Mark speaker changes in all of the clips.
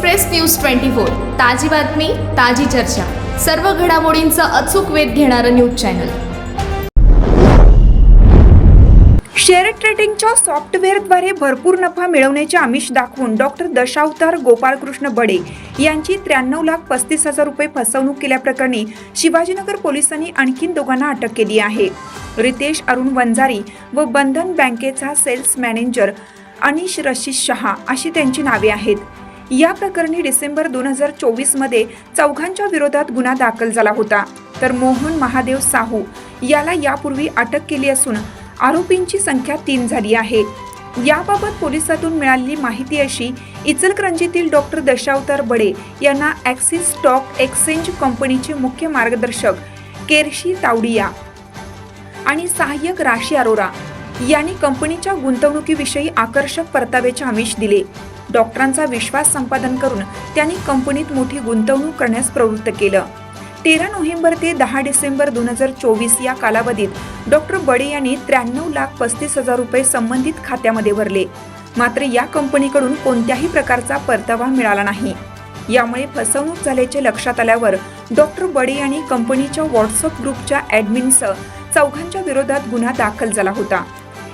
Speaker 1: Express news twenty four. ताजी बातमी ताजी चर्चा. सर्व घडामोडींचा अचूक वेध घेणारं न्यूज चॅनल.
Speaker 2: शेअर ट्रेडिंगच्या सॉफ्टवेअरद्वारे भरपूर नफा मिळवण्याचे आमिष दाखवून डॉक्टर दशावतार गोपाळकृष्ण बडे यांची त्र्याण्णव लाख पस्तीस हजार रुपये फसवणूक केल्याप्रकरणी शिवाजीनगर पोलिसांनी आणखीन दोघांना अटक केली आहे. रितेश अरुण वंजारी व बंधन बँकेचा सेल्स मॅनेजर अनिश रशीद शहा अशी त्यांची नावे आहेत. या प्रकरणी डिसेंबर दोन हजार चोवीसमध्ये चौघांच्या विरोधात गुन्हा दाखल झाला होता. तर मोहन महादेव साहू याला यापूर्वी अटक केली असून आरोपींची संख्या तीन झाली आहे. याबाबत पोलिसातून मिळालेली माहिती अशी इचलकरंजीतील डॉक्टर दशावतार बडे यांना ॲक्सिस स्टॉक एक्सचेंज कंपनीचे मुख्य मार्गदर्शक केरशी तावडिया आणि सहाय्यक राशी अरोरा यांनी कंपनीच्या गुंतवणुकीविषयी आकर्षक परताव्याचे आमिष दिले. डॉक्टरांचा विश्वास संपादन करून त्यांनी कंपनीत मोठी गुंतवणूक करण्यास प्रवृत्त केलं. तेरा नोव्हेंबर ते दहा डिसेंबर दोन हजार चोवीस या कालावधीत डॉक्टर बडे यांनी त्र्याण्णव लाख पस्तीस हजार रुपये संबंधित खात्यामध्ये भरले. मात्र या कंपनीकडून कोणत्याही प्रकारचा परतावा मिळाला नाही. यामुळे फसवणूक झाल्याचे लक्षात आल्यावर डॉक्टर बडे यांनी कंपनीच्या व्हॉट्सअप ग्रुपच्या ॲडमिनसह चौघांच्या विरोधात गुन्हा दाखल झाला होता.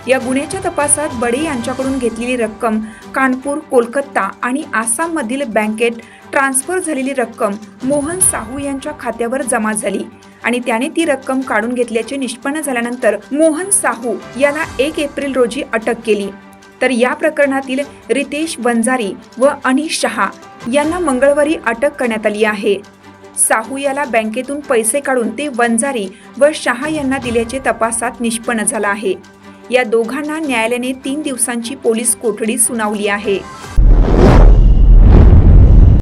Speaker 2: या गुन्ह्याच्या तपासात बडे यांच्याकडून घेतलेली रक्कम कानपूर कोलकाता आणि आसाममधील बँकेत ट्रान्स्फर झालेली रक्कम मोहन साहू यांच्या खात्यावर जमा झाली आणि त्याने ती रक्कम काढून घेतल्याचे निष्पन्न झाल्यानंतर मोहन साहू याला एक एप्रिल रोजी अटक केली. तर या प्रकरणातील रितेश वंजारी व अनिश शहा यांना मंगळवारी अटक करण्यात आली आहे. साहू याला बँकेतून पैसे काढून ते वंजारी व शहा यांना दिल्याचे तपासात निष्पन्न झालं आहे. या दोघांना न्यायालयाने तीन दिवसांची पोलीस कोठडी सुनावली आहे.